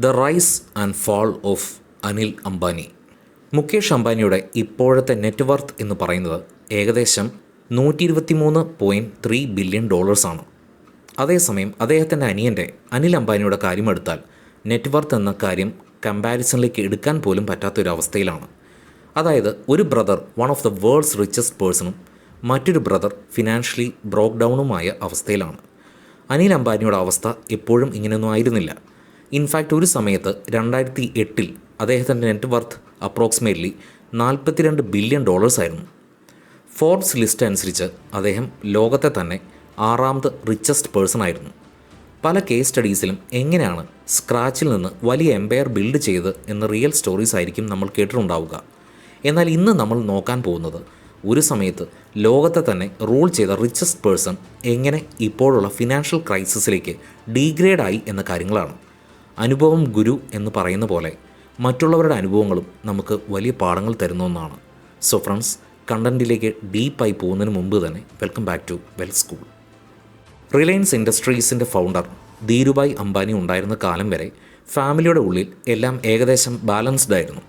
The rise and fall of Anil Ambani Mukesh അംബാനിയുടെ ഇപ്പോഴത്തെ net worth എന്ന് പറയുന്നത് ഏകദേശം നൂറ്റി ഇരുപത്തി മൂന്ന് പോയിന്റ് ത്രീ ബില്യൺ ഡോളേഴ്സാണ് അതേസമയം അദ്ദേഹത്തിന്റെ അനിയന്റെ അനിൽ അംബാനിയുടെ കാര്യമെടുത്താൽ നെറ്റ്വർത്ത് എന്ന കാര്യം കമ്പാരിസണിലേക്ക് എടുക്കാൻ പോലും പറ്റാത്തൊരവസ്ഥയിലാണ് അതായത് ഒരു brother one of the world's richest പേഴ്സണും മറ്റൊരു ബ്രദർ ഫിനാൻഷ്യലി ബ്രോക്ക് ഡൗണുമായ അവസ്ഥയിലാണ്. അനിൽ അംബാനിയുടെ അവസ്ഥ എപ്പോഴും ഇങ്ങനെയൊന്നും ആയിരുന്നില്ല. ഇൻഫാക്റ്റ് ഒരു സമയത്ത് രണ്ടായിരത്തി എട്ടിൽ അദ്ദേഹത്തിന്റെ നെറ്റ്വർത്ത് അപ്രോക്സിമേറ്റ്ലി നാൽപ്പത്തിരണ്ട് ബില്യൺ ഡോളേഴ്സ് ആയിരുന്നു. ഫോർബ്സ് ലിസ്റ്റ് അനുസരിച്ച് അദ്ദേഹം ലോകത്തെ തന്നെ ആറാമത് റിച്ചസ്റ്റ് പേഴ്സൺ ആയിരുന്നു. പല കേസ് സ്റ്റഡീസിലും എങ്ങനെയാണ് സ്ക്രാച്ചിൽ നിന്ന് വലിയ എംപയർ ബിൽഡ് ചെയ്ത് എന്ന റിയൽ സ്റ്റോറീസ് ആയിരിക്കും നമ്മൾ കേട്ടിട്ടുണ്ടാവുക. എന്നാൽ ഇന്ന് നമ്മൾ നോക്കാൻ പോകുന്നത് ഒരു സമയത്ത് ലോകത്തെ തന്നെ റൂൾ ചെയ്ത റിച്ചസ്റ്റ് പേഴ്സൺ എങ്ങനെ ഇപ്പോഴുള്ള ഫിനാൻഷ്യൽ ക്രൈസിസിലേക്ക് ഡീഗ്രേഡായി എന്ന കാര്യങ്ങളാണ്. അനുഭവം ഗുരു എന്ന് പറയുന്ന പോലെ മറ്റുള്ളവരുടെ അനുഭവങ്ങളും നമുക്ക് വലിയ പാഠങ്ങൾ തരുന്ന ഒന്നാണ്. സോ ഫ്രണ്ട്സ് കണ്ടന്റിലേക്ക് ഡീപ്പായി പോകുന്നതിന് മുമ്പ് തന്നെ welcome back to well school Reliance ഇൻഡസ്ട്രീസിന്റെ ഫൗണ്ടർ ധീരുഭായ് അംബാനി ഉണ്ടായിരുന്ന കാലം വരെ ഫാമിലിയുടെ ഉള്ളിൽ എല്ലാം ഏകദേശം ബാലൻസ്ഡ് ആയിരുന്നു.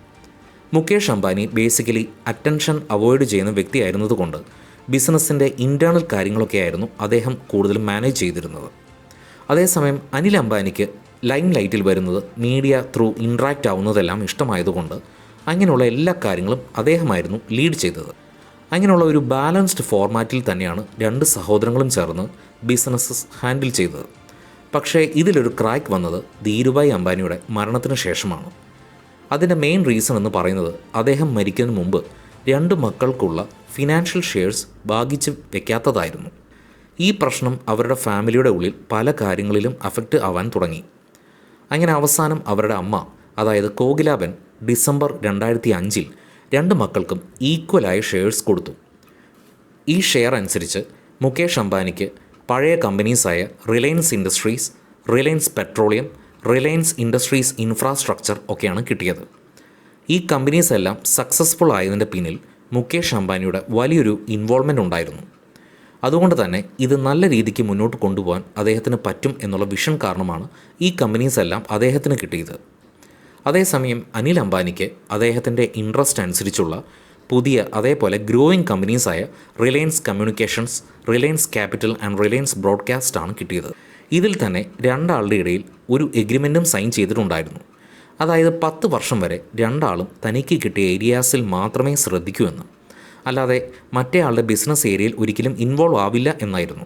Mukesh Ambani basically attention avoid ചെയ്യുന്ന വ്യക്തിയായിരുന്നതുകൊണ്ട് ബിസിനസ്സിന്റെ ഇന്റേർണൽ കാര്യങ്ങളൊക്കെ ആയിരുന്നു അദ്ദേഹം കൂടുതലും മാനേജ് ചെയ്തിരുന്നത്. അതേസമയം അനിൽ അംബാനിക്ക് ലൈം ലൈറ്റിൽ വരുന്നത് മീഡിയ ത്രൂ ഇൻട്രാക്റ്റ് ആവുന്നതെല്ലാം ഇഷ്ടമായതുകൊണ്ട് അങ്ങനെയുള്ള എല്ലാ കാര്യങ്ങളും അദ്ദേഹമായിരുന്നു ലീഡ് ചെയ്തത്. അങ്ങനെയുള്ള ഒരു ബാലൻസ്ഡ് ഫോർമാറ്റിൽ തന്നെയാണ് രണ്ട് സഹോദരങ്ങളും ചേർന്ന് ബിസിനസ്സസ് ഹാൻഡിൽ ചെയ്തത്. പക്ഷേ ഇതിലൊരു ക്രാക്ക് വന്നത് ധീരുഭായ് അംബാനിയുടെ മരണത്തിന് ശേഷമാണ്. അതിന്റെ മെയിൻ റീസൺ എന്ന് പറയുന്നത് അദ്ദേഹം മരിക്കുന്നതിന് മുമ്പ് രണ്ട് മക്കൾക്കുള്ള ഫിനാൻഷ്യൽ ഷെയർസ് ഭാഗിച്ച് വെക്കാത്തതായിരുന്നു. ഈ പ്രശ്നം അവരുടെ ഫാമിലിയുടെ ഉള്ളിൽ പല കാര്യങ്ങളിലും അഫക്റ്റ് ആവാൻ തുടങ്ങി. അങ്ങനെ അവസാനം അവരുടെ അമ്മ അതായത് കോകിലാബൻ ഡിസംബർ രണ്ടായിരത്തി അഞ്ചിൽ രണ്ട് മക്കൾക്കും ഈക്വലായ ഷെയർസ് കൊടുത്തു. ഈ ഷെയർ അനുസരിച്ച് മുകേഷ് അംബാനിക്ക് പഴയ കമ്പനീസായ Reliance Industries Reliance Petroleum Reliance Industries infrastructure ഒക്കെയാണ് കിട്ടിയത്. ഈ കമ്പനീസ് എല്ലാം സക്സസ്ഫുൾ ആയതിന്റെ പിന്നിൽ മുകേഷ് അംബാനിയുടെ വലിയൊരു ഇൻവോൾവ്മെന്റ് ഉണ്ടായിരുന്നു. അതുകൊണ്ട് തന്നെ ഇത് നല്ല രീതിക്ക് മുന്നോട്ട് കൊണ്ടുപോകാൻ അദ്ദേഹത്തിന് പറ്റും എന്നുള്ള വിഷൻ കാരണമാണ് ഈ കമ്പനീസ് എല്ലാം അദ്ദേഹത്തിന് കിട്ടിയത്. അതേസമയം അനിൽ അംബാനിക്ക് അദ്ദേഹത്തിന്റെ ഇൻട്രസ്റ്റ് അനുസരിച്ചുള്ള പുതിയ അതേപോലെ growing കമ്പനീസായ Reliance Communications Reliance Capital and Reliance Broadcast ആണ് കിട്ടിയത്. ഇതിൽ തന്നെ രണ്ടാളുടെ ഇടയിൽ ഒരു എഗ്രിമെന്റും സൈൻ ചെയ്തിട്ടുണ്ടായിരുന്നു. അതായത് പത്ത് വർഷം വരെ രണ്ടാളും തനിക്ക് കിട്ടിയ ഏരിയാസിൽ മാത്രമേ ശ്രദ്ധിക്കൂ എന്ന്. അല്ലാതെ മറ്റേ ആളുടെ ബിസിനസ് ഏരിയയിൽ ഒരിക്കലും ഇൻവോൾവ് ആവില്ല എന്നായിരുന്നു.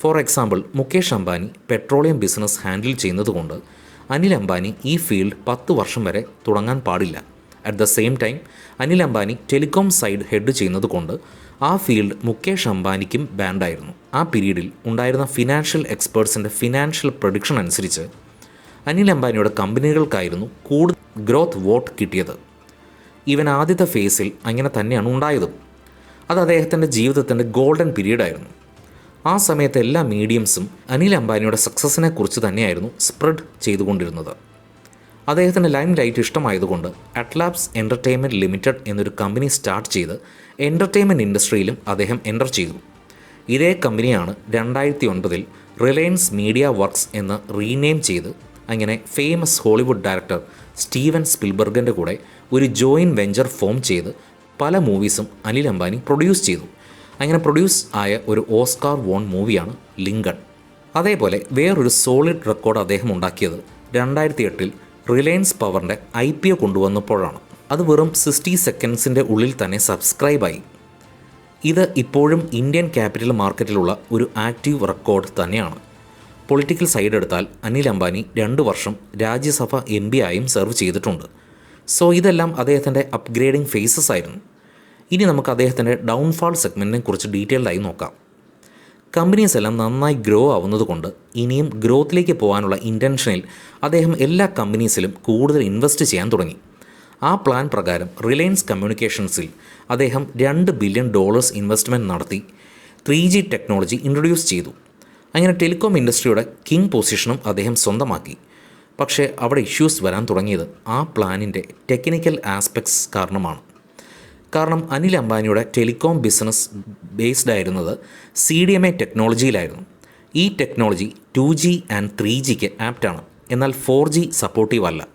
For example Mukesh Ambani petroleum business handle ചെയ്യുന്നതുകൊണ്ട് അനിൽ അംബാനി ഈ ഫീൽഡ് പത്ത് വർഷം വരെ തുടങ്ങാൻ പാടില്ല. At the same time Anil Ambani telecom side head ചെയ്യുന്നതുകൊണ്ട് ആ ഫീൽഡ് മുകേഷ് അംബാനിക്കും ബാൻഡായിരുന്നു ആ പീരീഡിൽ ഉണ്ടായിരുന്ന ഫിനാൻഷ്യൽ എക്സ്പേർട്സിന്റെ ഫിനാൻഷ്യൽ പ്രൊഡിക്ഷൻ അനുസരിച്ച് അനിൽ അംബാനിയുടെ കമ്പനികൾക്കായിരുന്നു കൂടുതൽ ഗ്രോത്ത് വോട്ട് കിട്ടിയത്. ഇവൻ ആദ്യത്തെ ഫേസിൽ അങ്ങനെ തന്നെയാണ് ഉണ്ടായതും. അത് അദ്ദേഹത്തിന്റെ ജീവിതത്തിന്റെ ഗോൾഡൻ പീരീഡായിരുന്നു. ആ സമയത്ത് എല്ലാ മീഡിയംസും അനിൽ അംബാനിയുടെ സക്സസ്സിനെ കുറിച്ച് തന്നെയായിരുന്നു സ്പ്രെഡ് ചെയ്തുകൊണ്ടിരുന്നത്. അദ്ദേഹത്തിന് ലൈം ലൈറ്റ് ഇഷ്ടമായതുകൊണ്ട് അറ്റ്ലാബ്സ് എന്റർടൈൻമെന്റ് ലിമിറ്റഡ് എന്നൊരു കമ്പനി സ്റ്റാർട്ട് ചെയ്ത് എന്റർടൈൻമെന്റ് ഇൻഡസ്ട്രിയിലും അദ്ദേഹം എന്റർ ചെയ്തു. ഇതേ കമ്പനിയാണ് രണ്ടായിരത്തി ഒൻപതിൽ റിലയൻസ് മീഡിയ വർക്ക്സ് എന്ന് റീനെയിം ചെയ്ത് അങ്ങനെ ഫേമസ് ഹോളിവുഡ് ഡയറക്ടർ സ്റ്റീവൻ സ്പിൽബർഗിന്റെ കൂടെ ഒരു ജോയിൻ വെഞ്ചർ ഫോം ചെയ്ത് പല മൂവീസും അനിൽ അംബാനി പ്രൊഡ്യൂസ് ചെയ്തു. അങ്ങനെ പ്രൊഡ്യൂസ് ആയ ഒരു ഓസ്കാർ വോൺ മൂവിയാണ് ലിങ്കൺ. അതേപോലെ വേറൊരു സോളിഡ് റെക്കോർഡ് അദ്ദേഹം ഉണ്ടാക്കിയത് രണ്ടായിരത്തി എട്ടിൽ റിലയൻസ് പവറിന്റെ ഐ പി ഒ കൊണ്ടുവന്നപ്പോഴാണ്. അത് വെറും സിക്സ്റ്റി സെക്കൻഡ്സിന്റെ ഉള്ളിൽ തന്നെ സബ്സ്ക്രൈബായി. ഇത് ഇപ്പോഴും ഇന്ത്യൻ ക്യാപിറ്റൽ മാർക്കറ്റിലുള്ള ഒരു ആക്റ്റീവ് റെക്കോർഡ് തന്നെയാണ്. പൊളിറ്റിക്കൽ സൈഡ് എടുത്താൽ അനിൽ അംബാനി രണ്ട് വർഷം രാജ്യസഭ എം പി ആയും സെർവ് ചെയ്തിട്ടുണ്ട്. സോ ഇതെല്ലാം അദ്ദേഹത്തിന്റെ അപ്ഗ്രേഡിംഗ് ഫേസസ് ആയിരുന്നു. ഇനി നമുക്ക് അദ്ദേഹത്തിന്റെ ഡൗൺഫാൾ സെഗ്മെന്റിനെ കുറിച്ച് ഡീറ്റെയിൽഡായി നോക്കാം. കമ്പനീസ് എല്ലാം നന്നായി ഗ്രോ ആവുന്നതുകൊണ്ട് ഇനിയും ഗ്രോത്തിലേക്ക് പോകാനുള്ള ഇന്റൻഷനിൽ അദ്ദേഹം എല്ലാ കമ്പനീസിലും കൂടുതൽ ഇൻവെസ്റ്റ് ചെയ്യാൻ തുടങ്ങി. ആ പ്ലാൻ പ്രകാരം റിലയൻസ് കമ്മ്യൂണിക്കേഷൻസിൽ അദ്ദേഹം രണ്ട് ബില്യൺ ഡോളേഴ്സ് ഇൻവെസ്റ്റ്മെന്റ് നടത്തി. ത്രീ ജി ടെക്നോളജി ഇൻട്രൊഡ്യൂസ് ചെയ്തു. അങ്ങനെ ടെലികോം ഇൻഡസ്ട്രിയുടെ കിങ് പൊസിഷനും അദ്ദേഹം സ്വന്തമാക്കി. പക്ഷേ അവിടെ ഇഷ്യൂസ് വരാൻ തുടങ്ങിയത് ആ പ്ലാനിന്റെ ടെക്നിക്കൽ ആസ്പെക്ട്സ് കാരണമാണ്. കാരണം അനിൽ അംബാനിയുടെ ടെലികോം ബിസിനസ് ബേസ്ഡ് ആയിരുന്നത് സി ഡി എം എ ടെക്നോളജിയിലായിരുന്നു. ഈ technology two G and three ജിക്ക് ആപ്റ്റാണ്. എന്നാൽ ഫോർ ജി സപ്പോർട്ടീവ് അല്ല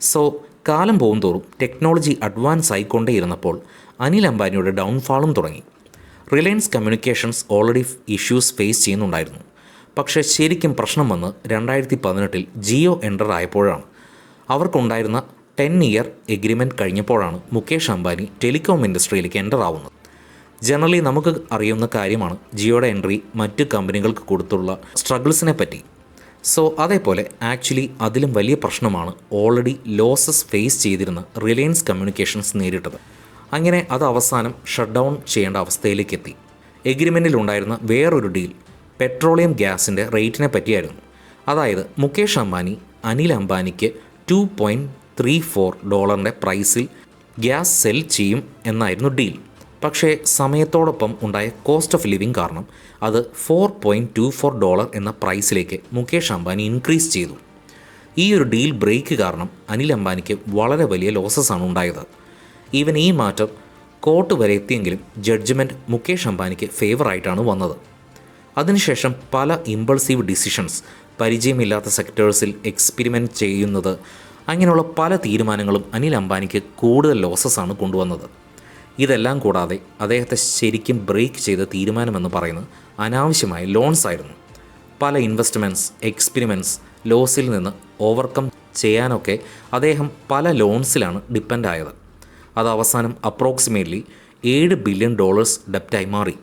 സോ കാലം പോകുന്തോറും ടെക്നോളജി അഡ്വാൻസ് ആയിക്കൊണ്ടേയിരുന്നപ്പോൾ അനിൽ അംബാനിയുടെ ഡൗൺഫാളും തുടങ്ങി. Reliance Communications already issues face ചെയ്യുന്നുണ്ടായിരുന്നു. പക്ഷേ ശരിക്കും പ്രശ്നം വന്ന് രണ്ടായിരത്തി പതിനെട്ടിൽ ജിയോ എന്റർ ആയപ്പോഴാണ്. അവർക്കുണ്ടായിരുന്ന ടെൻ ഇയർ എഗ്രിമെന്റ് കഴിഞ്ഞപ്പോഴാണ് മുകേഷ് അംബാനി ടെലികോം ഇൻഡസ്ട്രിയിലേക്ക് എന്റർ ആവുന്നത്. ജനറലി നമുക്ക് അറിയുന്ന കാര്യമാണ് ജിയോയുടെ എൻട്രി മറ്റ് കമ്പനികൾക്ക് കൊടുത്തുള്ള സ്ട്രഗിൾസിനെ പറ്റി. സോ അതേപോലെ ആക്ച്വലി അതിലും വലിയ പ്രശ്നമാണ് ഓൾറെഡി ലോസസ് ഫേസ് ചെയ്തിരുന്ന റിലയൻസ് കമ്മ്യൂണിക്കേഷൻസ് നേരിട്ടത്. അങ്ങനെ അത് അവസാനം ഷട്ട് ഡൗൺ ചെയ്യേണ്ട അവസ്ഥയിലേക്ക് എത്തി എഗ്രിമെന്റിലുണ്ടായിരുന്ന വേറൊരു ഡീൽ പെട്രോളിയം ഗ്യാസിന്റെ റേറ്റിനെ പറ്റിയായിരുന്നു. അതായത് മുകേഷ് അംബാനി അനിൽ അംബാനിക്ക് ടു പോയിന്റ് ത്രീ ഫോർ ഡോളറിന്റെ പ്രൈസിൽ ഗ്യാസ് സെൽ ചെയ്യും എന്നായിരുന്നു ഡീൽ. പക്ഷേ സമയത്തോടൊപ്പം ഉണ്ടായ കോസ്റ്റ് ഓഫ് ലിവിങ് കാരണം അത് four point two four dollar എന്ന പ്രൈസിലേക്ക് മുകേഷ് അംബാനി ഇൻക്രീസ് ചെയ്തു. ഈ ഒരു ഡീൽ ബ്രേക്ക് കാരണം അനിൽ അംബാനിക്ക് വളരെ വലിയ ലോസസ് ആണ് ഉണ്ടായത്. ഈവൻ ഈ മാറ്റം കോർട്ട് വരെ എത്തിയെങ്കിലും ജഡ്ജ്മെന്റ് മുകേഷ് അംബാനിക്ക് ഫേവറായിട്ടാണ് വന്നത്. അതിനുശേഷം പല ഇമ്പൾസീവ് ഡിസിഷൻസ് പരിചയമില്ലാത്ത സെക്ടേഴ്സിൽ എക്സ്പെരിമെന്റ് ചെയ്യുന്നത് അങ്ങനെയുള്ള പല തീരുമാനങ്ങളും അനിൽ അംബാനിക്ക് കൂടുതൽ ലോസസ് ആണ് കൊണ്ടുവന്നത്. ഇതെല്ലാം കൂടാതെ അദ്ദേഹത്തെ ശരിക്കും ബ്രേക്ക് ചെയ്ത തീരുമാനമെന്ന് പറയുന്നത് അനാവശ്യമായ ലോൺസ് ആയിരുന്നു. പല ഇൻവെസ്റ്റ്മെന്റ്സ് എക്സ്പെരിമെന്റ്സ് ലോസിൽ നിന്ന് ഓവർകം ചെയ്യാനൊക്കെ അദ്ദേഹം പല ലോൺസിലാണ് ഡിപ്പെൻഡ് ആയത്. അത് അവസാനം അപ്രോക്സിമേറ്റ്ലി ഏഴ് ബില്യൺ ഡോളേഴ്സ് ഡെപ്റ്റായി മാറി.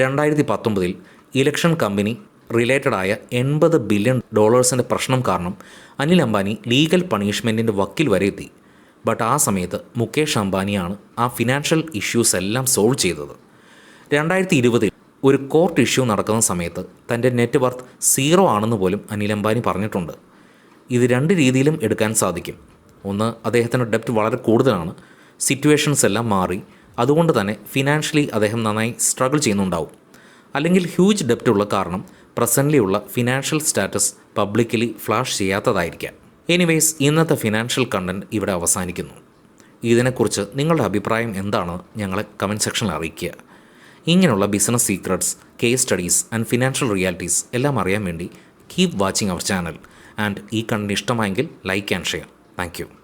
രണ്ടായിരത്തി പത്തൊമ്പതിൽ ഇലക്ഷൻ കമ്പനി റിലേറ്റഡ് ആയ എൺപത് ബില്യൺ ഡോളേഴ്സിന്റെ പ്രശ്നം കാരണം അനിൽ അംബാനി ലീഗൽ പണിഷ്മെന്റിന്റെ വക്കിൽ വരെ എത്തി. ബട്ട് ആ സമയത്ത് മുകേഷ് അംബാനിയാണ് ആ ഫിനാൻഷ്യൽ ഇഷ്യൂസ് എല്ലാം സോൾവ് ചെയ്തത്. രണ്ടായിരത്തി ഇരുപതിൽ ഒരു കോർട്ട് ഇഷ്യൂ നടക്കുന്ന സമയത്ത് തന്റെ നെറ്റ് വർത്ത് സീറോ ആണെന്ന് പോലും അനിൽ അംബാനി പറഞ്ഞിട്ടുണ്ട്. ഇത് രണ്ട് രീതിയിലും എടുക്കാൻ സാധിക്കും. ഒന്ന് അദ്ദേഹത്തിന്റെ ഡെപ്റ്റ് വളരെ കൂടുതലാണ്. സിറ്റുവേഷൻസ് എല്ലാം മാറി. അതുകൊണ്ട് തന്നെ ഫിനാൻഷ്യലി അദ്ദേഹം നന്നായി സ്ട്രഗിൾ ചെയ്യുന്നുണ്ടാവും. അല്ലെങ്കിൽ ഹ്യൂജ് ഡെപ്റ്റ് ഉള്ള കാരണം പ്രസന്റ്ലി ഉള്ള ഫിനാൻഷ്യൽ സ്റ്റാറ്റസ് പബ്ലിക്കലി ഫ്ലാഷ് ചെയ്യാത്തതായിരിക്കാം. എനിവേസ് ഇന്നത്തെ ഫിനാൻഷ്യൽ കണ്ടന്റ് ഇവിടെ അവസാനിക്കുന്നു. ഇതിനെക്കുറിച്ച് നിങ്ങളുടെ അഭിപ്രായം എന്താണ് ഞങ്ങളെ കമന്റ് സെക്ഷനിൽ അറിയിക്കുക. ഇങ്ങനെയുള്ള business secrets case studies and financial realities എല്ലാം അറിയാൻ വേണ്ടി keep watching our channel and ഈ കണ്ടന്റ് ഇഷ്ടമായെങ്കിൽ ലൈക്ക് ആൻഡ് ഷെയർ താങ്ക്